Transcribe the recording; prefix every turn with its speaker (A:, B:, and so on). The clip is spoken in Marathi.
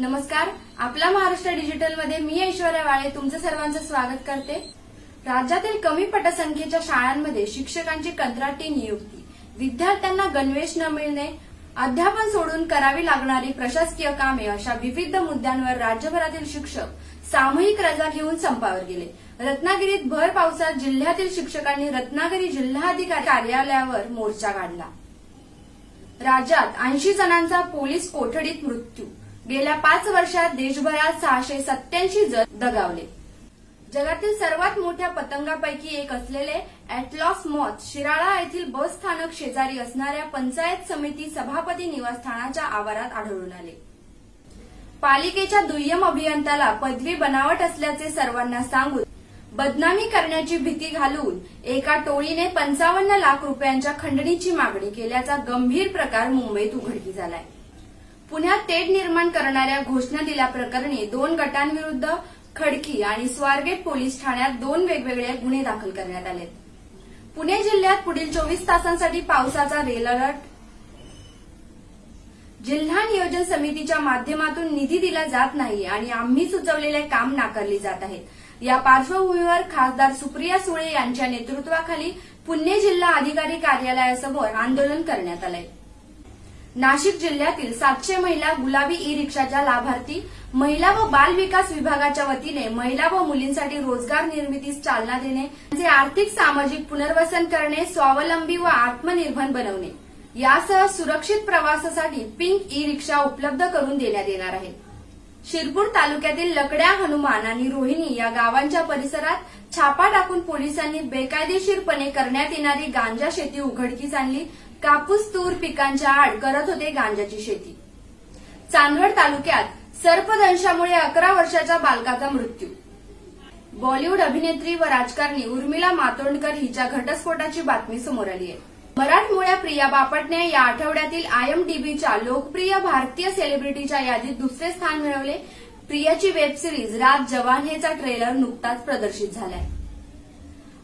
A: नमस्कार आपला महाराष्ट्र डिजिटलमध्ये मी ऐश्वर्या वाळे तुमचं सर्वांचं स्वागत करते. राज्यातील कमी पटसंख्येच्या शाळांमध्ये शिक्षकांची कंत्राटी नियुक्ती. विद्यार्थ्यांना गणवेश न मिळणे अध्यापन सोडून करावी लागणारी प्रशासकीय कामे अशा विविध मुद्द्यांवर राज्यभरातील शिक्षक सामूहिक रजा घेऊन संपावर गेले. रत्नागिरीत भर पावसात जिल्ह्यातील शिक्षकांनी रत्नागिरी जिल्हाधिकारी कार्यालयावर मोर्चा काढला. राज्यात ऐंशी जणांचा पोलीस कोठडीत मृत्यू गेल्या पाच वर्षात देशभरात सहाशे सत्याऐंशी जण दगावले. जगातील सर्वात मोठ्या पतंगापैकी एक असलेले अॅटलॉस मॉथ शिराळा येथील बस स्थानक शेजारी असणाऱ्या पंचायत समिती सभापती निवासस्थानाच्या आवारात आढळून आले. पालिकेच्या दुय्यम अभियंत्याला पदवी बनावट असल्याचे सर्वांना सांगून बदनामी करण्याची भीती घालून एका टोळीने पंचावन्न लाख रुपयांच्या खंडणीची मागणी केल्याचा गंभीर प्रकार मुंबईत उघडकीस झालाय पुण्यात तेढ निर्माण करणाऱ्या घोषणा दिल्याप्रकरणी दोन गटांविरुद्ध खडकी आणि स्वारगेट पोलीस ठाण्यात दोन वेगवेगळे गुन्हे दाखल करण्यात आलेत पुणे जिल्ह्यात पुढील चोवीस तासांसाठी पावसाचा रेल अलर्ट. जिल्हा नियोजन समितीच्या माध्यमातून निधी दिला जात नाही आणि आम्ही सुचवलेले काम नाकारले जात आहेत. या पार्श्वभूमीवर खासदार सुप्रिया सुळे यांच्या नेतृत्वाखाली पुणे जिल्हा अधिकारी कार्यालयासमोर आंदोलन करण्यात आलंय. नाशिक जिल्ह्यातील सातशे महिला गुलाबी ई रिक्षाच्या लाभार्थी महिला व बाल विकास विभागाच्या वतीने महिला व मुलींसाठी रोजगार निर्मितीस चालना देणे त्यांचे आर्थिक सामाजिक पुनर्वसन करणे स्वावलंबी व आत्मनिर्भर बनवणे. यासह सुरक्षित प्रवासासाठी पिंक ई रिक्षा उपलब्ध करून देण्यात येणार आहे. शिरपूर तालुक्यातील लकड्या हनुमान आणि रोहिणी या गावांच्या परिसरात छापा टाकून पोलिसांनी बेकायदेशीरपणे करण्यात येणारी गांजा शेती उघडकीस आणली कापूस तूर पिकांच्या आड करत होते गांजाची शेती. चांदवड तालुक्यात सर्पदंशामुळे अकरा वर्षाच्या बालकाचा मृत्यू. बॉलिवूड अभिनेत्री व राजकारणी उर्मिला मातोंडकर हिच्या घटस्फोटाची बातमी समोर आली आहे. मराठमोळ्या प्रिया बापटने या आठवड्यातील आयएमडीबीच्या लोकप्रिय भारतीय सेलिब्रिटीच्या यादीत दुसरे स्थान मिळवले. प्रियाची वेब सिरीज रात जवान हेचा ट्रेलर नुकताच प्रदर्शित झालाय.